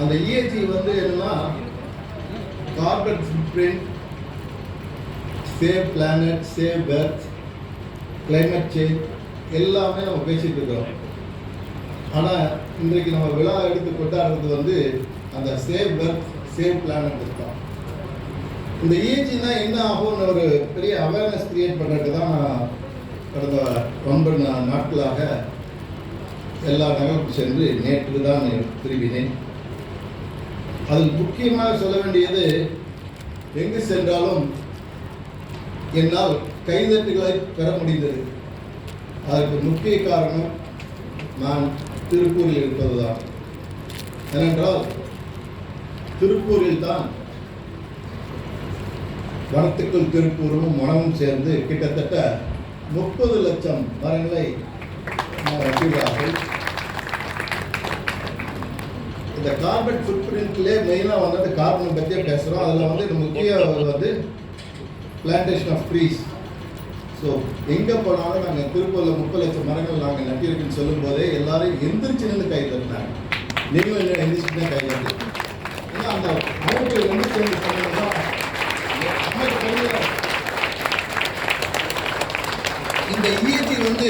அந்த இஏஜி வந்து என்னன்னா carbon footprint save planet save earth climate change எல்லாமே நம்ம பேசிகிட்டு இருக்கிறோம். ஆனால் இன்றைக்கு நம்ம விழா எடுத்து கொண்டாடுறது வந்து அந்த சேவ் பெர்த் சேவ் பிளானட் தான். இந்த இஏஜினா என்ன ஆகும்னு ஒரு பெரிய அவேர்னஸ் கிரியேட் பண்ணுறதுக்கு தான் நான் கடந்த ஒன்பது நாட்களாக எல்லா நகருக்கு சென்று நேற்று தான் திரும்பினேன். அதில் முக்கியமாக சொல்ல வேண்டியது எங்கு சென்றாலும் என்னால் கைதட்டுகளை பெற முடிந்தது. அதற்கு முக்கிய காரணம் நான் திருப்பூரில் இருப்பதுதான். ஏனென்றால் திருப்பூரில் தான் வனத்துக்குள் திருப்பூரும் மனமும் சேர்ந்து கிட்டத்தட்ட முப்பது லட்சம் மரங்களை வச்சுள்ளார்கள் இந்த கார்பன் ஃபுட்பிரிண்ட்லேயே மெயினாக வந்துட்டு கார்பனை பற்றியே பேசுகிறோம் அதில் வந்து இந்த முக்கிய வந்து பிளான்டேஷன் ஆஃப் ட்ரீஸ் ஸோ எங்கே போனாலும் நாங்கள் திருப்பூரில் முப்பது லட்சம் மரங்கள் நாங்கள் நட்டியிருக்குன்னு சொல்லும்போதே எல்லாரும் எந்திரிச்சு நின்று கை தட்டினாங்க நீங்களும் என்ன எந்திரிச்சு தான் கை தட்டு. ஏன்னா அந்த அமைப்பு எந்திரிச்சு நின்று இந்த இயற்கை வந்து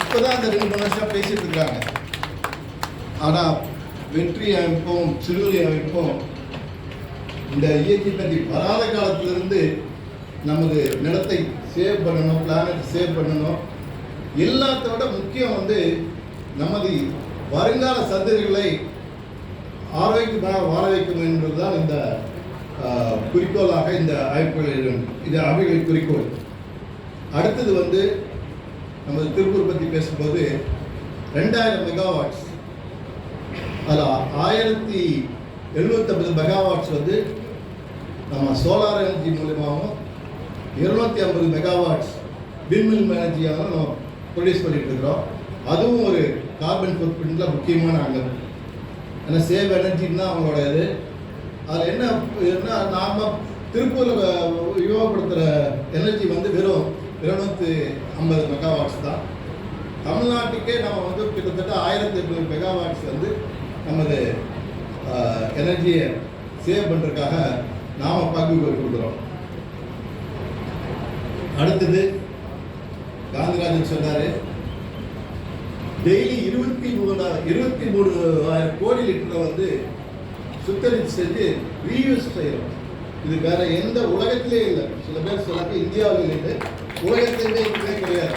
இப்போதான் அந்த ரெண்டு மூணு வருஷம் பேசிட்டு இருக்காங்க. ஆனால் வெற்றி அமைப்பும் சிறுவலி அமைப்பும். இந்த இயற்கை பற்றி வராத காலத்திலிருந்து நமது நிலத்தை சேவ் பண்ணணும் பிளானட் சேவ் பண்ணணும். எல்லாத்தோட முக்கியம் வந்து நமது வருங்கால சந்ததிகளை ஆரோக்கியமாக வாழ வைக்கும் என்பதுதான் இந்த குறிக்கோளாக இந்த அமைப்புகள் இது அவைகள் குறிக்கோள். அடுத்தது வந்து நமது திருப்பூர் பற்றி பேசும்போது ரெண்டாயிரம் மெகாவாட்ஸ் அதில் ஆயிரத்தி எழுநூற்றம்பது மெகாவாட்ஸ் வந்து நம்ம சோலார் எனர்ஜி மூலியமாகவும் இருநூத்தி ஐம்பது மெகாவாட்ஸ் விண்மில் எனர்ஜியாக நம்ம ப்ரொடியூஸ் பண்ணிட்டு இருக்கிறோம். அதுவும் ஒரு கார்பன் ஃபுட்பிரிண்ட்ல முக்கியமான அங்கம். ஏன்னா சேவ் எனர்ஜின்னு தான் அவங்களோட இது. அதில் என்ன என்ன நாம் திருப்பூரில் உபயோகப்படுத்துகிற எனர்ஜி வந்து வெறும் இருநூத்தி ஐம்பது மெகாவாட்ஸ் தான். தமிழ்நாட்டுக்கே நம்ம வந்து கிட்டத்தட்ட ஆயிரத்தி எட்நூறு மெகாவாட்ஸ் வந்து நமது எனர்ஜியை சேவ் பண்ணுறதுக்காக நாம் பங்கு கொடுக்குறோம். அடுத்தது காந்திராஜன் சொன்னார் டெய்லி இருபத்தி மூணு இருபத்தி மூணு ஆயிரம் கோடி லிட்டரை வந்து சுத்தரித்து செஞ்சு ரீயூஸ் செய்கிறோம் இது வேற எந்த உலகத்திலே இல்லை. சில பேர் சொல்லாக்க இந்தியாவில் இல்லை. உலகத்திலே இதுவே கிடையாது.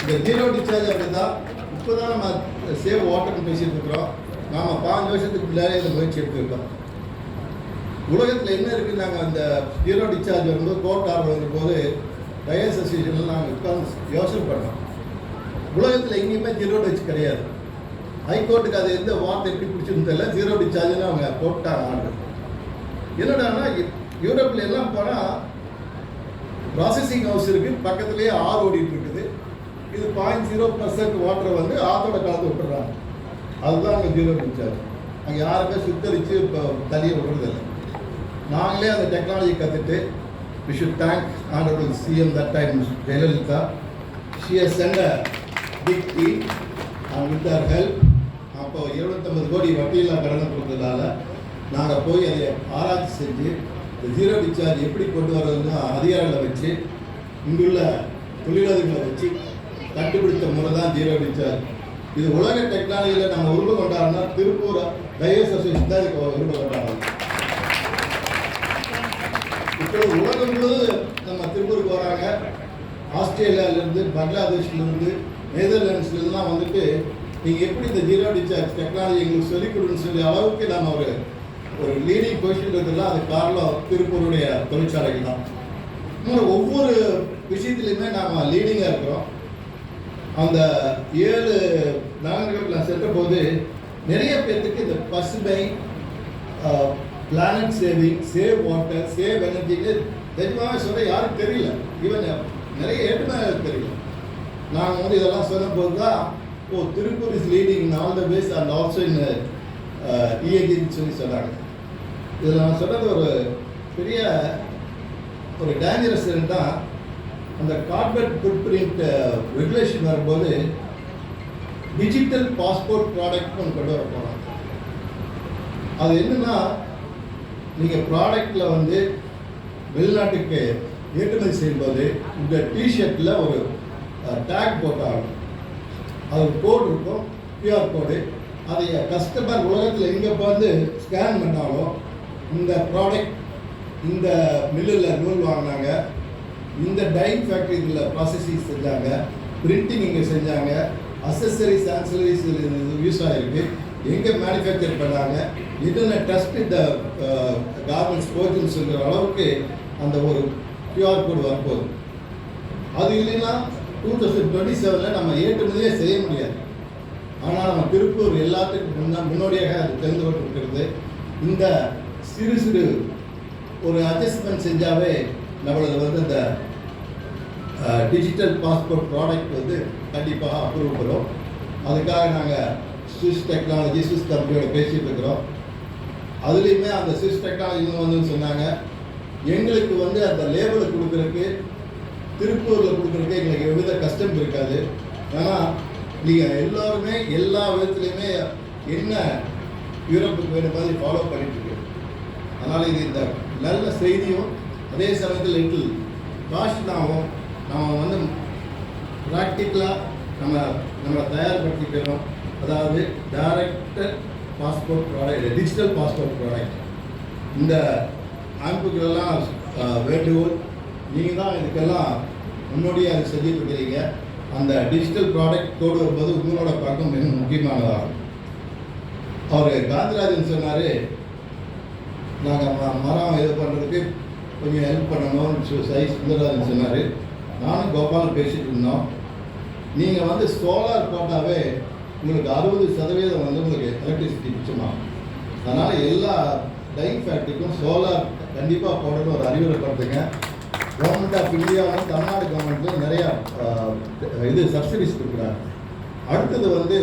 இந்த ஜீரோ டிஸ்சார்ஜ் அப்படி தான் இப்போ தான் நம்ம சேவ் வாட்டர்னு பேசிட்டு இருக்கிறோம். நாம் பாஞ்சு வருஷத்துக்கு முன்னாலே இந்த முயற்சி எடுத்திருக்கோம் உலகத்தில் என்ன இருக்குது நாங்கள் அந்த ஜீரோ டிஸ்சார்ஜ் வரும்போது கோர்ட் ஆர்டர் வரும்போது டயர் அசோசியேஷனில் நாங்கள் உட்கார்ந்து யோசனை பண்ணோம் உலகத்தில் எங்கேயுமே ஜீரோ டச் கிடையாது. ஹைகோர்ட்டுக்கு அது எந்த வார்த்தை எப்படி பிடிச்சிருந்து தெரியல. ஜீரோ டிஸ்சார்ஜ்னு அவங்க போட்டாங்க ஆர்டர் என்னடானா யூரோப்பில் எல்லாம் போனால் ப்ராசஸிங் ஹவுஸ் இருக்குது பக்கத்துலேயே ஆறு ஓடிட்டு இருக்குது. இது பாயிண்ட் ஜீரோ பர்சன்ட் வாட்டரை வந்து ஆத்தோட கலந்து விட்டுறாங்க அதுதான் அங்கே ஜீரோ டிஸ்சார்ஜ் அங்கே யாருமே சுத்தரித்து இப்போ தண்ணியை விடுறதில்லை. நாங்களே அந்த டெக்னாலஜி கற்றுட்டு we should thank honourable CM that time Jayalalithaa. She has sent a big team with our help அப்போ இருபத்தொம்பது கோடி வட்டியெல்லாம் கடனை கொடுத்ததால நாங்கள் போய் அதை ஆராய்ச்சி செஞ்சு இந்த ஜீரோ டிஸ்சார்ஜ் எப்படி கொண்டு வர்றதுன்னு அதிகாரிகளை வச்சு இங்குள்ள தொழிலாளர்களை வச்சு கண்டுபிடித்த முறை தான் ஜீரோ டிஸ்சார்ஜ் இது உலக டெக்னாலஜியில் நம்ம உருவ கொண்டாடணும்னா திருப்பூர் டைவர்ஸ் அசோசியேஷன் தான் இதுக்கு உருவ கொண்டாடணும் இப்போ உலகம் நம்ம திருப்பூருக்கு வராங்க. ஆஸ்திரேலியாவிலேருந்து பங்களாதேஷ்லேருந்து நெதர்லாண்ட்ஸ்லாம் வந்துட்டு நீங்கள் எப்படி இந்த ஜீரோ டிசார்ஜ் டெக்னாலஜி எங்களுக்கு சொல்லிக் கொடுன்னு சொல்லி அளவுக்கு நம்ம ஒரு ஒரு லீடிங் பொசிஷன் இருக்குதுலாம் அது காரணம் திருப்பூருடைய தொழிற்சாலைகள் தான். இன்னும் ஒவ்வொரு விஷயத்துலையுமே நாம் லீடிங்காக இருக்கிறோம். அந்த ஏழு நகரங்கள் நான் சென்ற போது நிறைய பேர்த்துக்கு இந்த பசுமை planet saving save water save எனர்ஜின்னு நிஜமாவே சொல்ல யாரும் தெரியல. ஈவன் நிறைய ஏற்றுமையாக தெரியல. நாங்கள் வந்து இதெல்லாம் சொன்னபோது தான் ஓ Tiruppur is leading all the ways and also in இஎஜின்னு சொல்லி சொன்னாங்க. இதில் நான் சொன்னது ஒரு பெரிய ஒரு டேஞ்சரஸ் தான். அந்த கார்பரேட் ஃபுட் பிரிண்ட் ரெகுலேஷன் வரும்போது டிஜிட்டல் பாஸ்போர்ட் ப்ராடக்ட் ஒன்று கொண்டு வர போகிறாங்க அது என்னென்னா நீங்கள் ப்ராடக்டில் வந்து வெளிநாட்டுக்கு ஏற்றுமதி செய்யும்போது இந்த டிஷர்ட்டில் ஒரு டேக் போட்டாகும் அது கோடு கோட் இருக்கும் கியூஆர் கோடு அதை கஸ்டமர் உலகத்தில் எங்கே வந்து ஸ்கேன் பண்ணாலும் இந்த ப்ராடக்ட் இந்த மில்லில் நூல் வாங்கினாங்க இந்த டைங் ஃபேக்ட்ரியில் ப்ராசஸிங் செஞ்சாங்க பிரிண்டிங் இங்கே செஞ்சாங்க. அசசரிஸ் ஆன்சரிஸ் யூஸ் ஆகிருக்கு எங்கே மேனுஃபேக்சர் பண்ணாங்க? என்னென்ன டஸ்ட் இந்த கார்மெண்ட்ஸ் போச்சுன்னு சொல்கிற அளவுக்கு அந்த ஒரு கியூஆர் கோடு வரப்போகுது. அது இல்லைன்னா டூ தௌசண்ட் டுவெண்ட்டி செவனில் நம்ம ஏற்றுமதியே செய்ய முடியாது. ஆனால் நம்ம திருப்பூர் எல்லாத்துக்கும் முன்னா முன்னோடியாக அது தெரிந்து கொண்டிருக்கிறது இந்த சிறு சிறு ஒரு அட்ஜஸ்ட்மெண்ட் செஞ்சாவே நம்மளது வந்து இந்த டிஜிட்டல் பாஸ்போர்ட் ப்ராடக்ட் வந்து கண்டிப்பாக அப்ரூவ் பண்ணும் அதுக்காக நாங்கள் சுவிஸ் டெக்னாலஜி சுவிஸ் கம்பெனியோட பேசிகிட்டு இருக்கிறோம். அதுலேயுமே அந்த சுவிஸ் டெக்னாலஜி வந்து சொன்னாங்க. எங்களுக்கு வந்து அந்த லேபிளை கொடுக்குறதுக்கு திருப்பூரில் கொடுக்குறதுக்கு எங்களுக்கு எவ்வித கஷ்டம் இருக்காது. ஆனால் நீங்கள் எல்லோருமே எல்லா விதத்துலையுமே என்ன யூரோப்புக்கு வேறு மாதிரி ஃபாலோ பண்ணிட்டு அதனால் இது இந்த நல்ல செய்தியும் அதே சமயத்தில் லிட்டில் காஸ்ட்னாகவும் ப்ராக்டிக்கலாக நம்ம நம்மளை தயார்படுத்திக்கிறோம். அதாவது director passport product digital passport product இந்த அமைப்புகளெல்லாம் வேண்டுகோள் நீங்கள் தான் இதுக்கெல்லாம் முன்னோடியாக அது செஞ்சுட்டு அந்த டிஜிட்டல் ப்ராடக்ட் கோடு வரும்போது உங்களோட பக்கம் மிக முக்கியமானதாகும் அவர் காந்திராஜன் சொன்னார் நாங்கள் மரம் இது பண்ணுறதுக்கு கொஞ்சம் ஹெல்ப் பண்ணணும்னு சை சுந்தரராஜன் சொன்னார். நானும் கோபாலும் பேசிகிட்டு இருந்தோம் நீங்கள் வந்து சோலார் போட்டாவே உங்களுக்கு அறுபது சதவீதம் வந்து உங்களுக்கு எலக்ட்ரிசிட்டி மிச்சமாகும். அதனால் எல்லா டைம் ஃபேக்ட்ரிக்கும் சோலார் கண்டிப்பாக போடணும் ஒரு அறிவுரை அறிவுரைப்படுத்துங்க கவர்மெண்ட் ஆஃப் இந்தியாவும் தமிழ்நாடு கவர்மெண்ட்டும் நிறையா இது சப்சிடிஸ் கொடுக்குறாங்க. அடுத்தது வந்து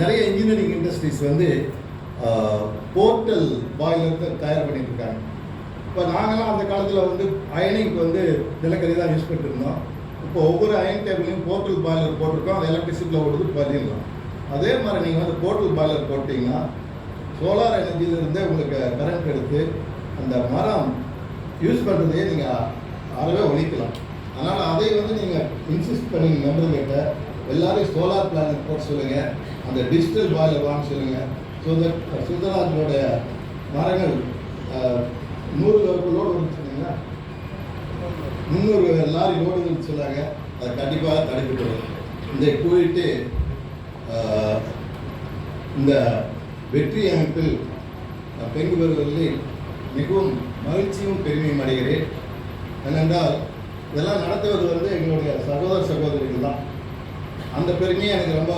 நிறைய இன்ஜினியரிங் இண்டஸ்ட்ரீஸ் வந்து போர்ட்டல் பாய்லர் தயார் பண்ணிட்டு இருக்காங்க. இப்போ நாங்களாம் அந்த காலத்தில் வந்து அயனிங்க்கு வந்து நிலக்கரி தான் யூஸ் பண்ணிட்டு இருந்தோம். இப்போ ஒவ்வொரு அயன் டேபிளையும் போர்ட்டல் பாய்லர் போட்டிருக்கோம். அது எலக்ட்ரிசிட்டியில் ஓடுது பதிலாம் அதே மாதிரி நீங்கள் வந்து போர்ட்டல் பாய்லர் போட்டிங்கன்னா சோலார் எனர்ஜியிலிருந்தே உங்களுக்கு கரண்ட் எடுத்து அந்த மரம் யூஸ் பண்ணுறதையே நீங்கள் அறவே ஒழிக்கலாம். அதனால் அதை வந்து நீங்கள் இன்சிஸ்ட் பண்ணி நம்பர்கிட்ட எல்லாரும் சோலார் பிளானட் போட சொல்லுங்கள் அந்த டிஜிட்டல் பாய்லர் வாங்க சொல்லுங்கள் ஸோ தட் சுந்தராஜோட மரங்கள் நூறு லோடு வந்துச்சுங்களா முந்நூறு லாரி லோடுன்னு சொன்னாங்க. அது கண்டிப்பாக தடுக்கப்படும் இதை கூறிட்டு இந்த வெற்றி அமைப்பில் நான் பங்கு பெறுவதில் மிகவும் மகிழ்ச்சியும் பெருமையும் அடைகிறேன். ஏனென்றால் இதெல்லாம் நடத்துவது வந்து எங்களுடைய சகோதர சகோதரிகள் தான். அந்த பெருமையை எனக்கு ரொம்ப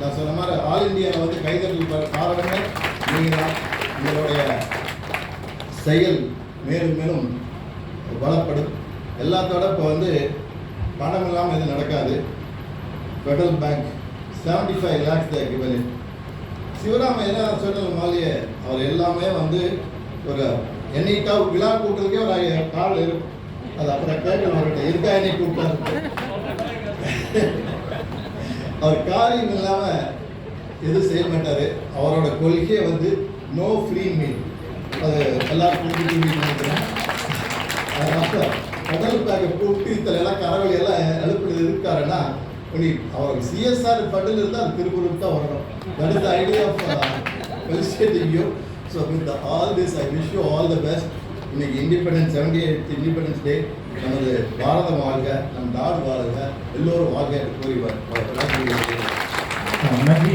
நான் சொன்ன மாதிரி ஆல் இந்தியாவில் வந்து கைதட்டல் காரணமே நீங்கள் தான் உங்களுடைய செயல் மேலும் மேலும் பலப்படும் எல்லாத்தோட இப்போ வந்து பணம் இல்லாமல் எதுவும் நடக்காது. Federal Bank seventy five lakhs தான் கிவன் சிவராம என்ன சொன்ன மாதிரியே அவர் எல்லாமே வந்து ஒரு என்னைக்கா விழா கூட்டத்துக்கே ஒரு ஐ- கால் இருக்கும் அது அப்புறம் கேட்கணும் அவர்கிட்ட இருக்கா என்னை கூப்பிட்டாரு அவர் காரியம் இல்லாமல் எதுவும் செய்ய மாட்டார். அவரோட கொள்கையே வந்து நோ ஃப்ரீ மீல் அது எல்லாருக்கும் நினைக்கிறேன். அதனால கடல் கூப்பிட்டு இத்தனை எல்லாம் கரவழி எல்லாம் அனுப்புறது இருக்காருன்னா நீ அவர் சிஎஸ்ஆர் ஃபண்டில் இருந்தால் அது திருப்பூருக்கு தான் வரணும். That is the idea of felicitating you so with all this I wish you all the best இன்னைக்கு independence seventy eight independence day நமது பாரதம் வாழ்க நம் நாடு வாழ்க. எல்லோரும் வாழ்க என்று கூறி நன்றி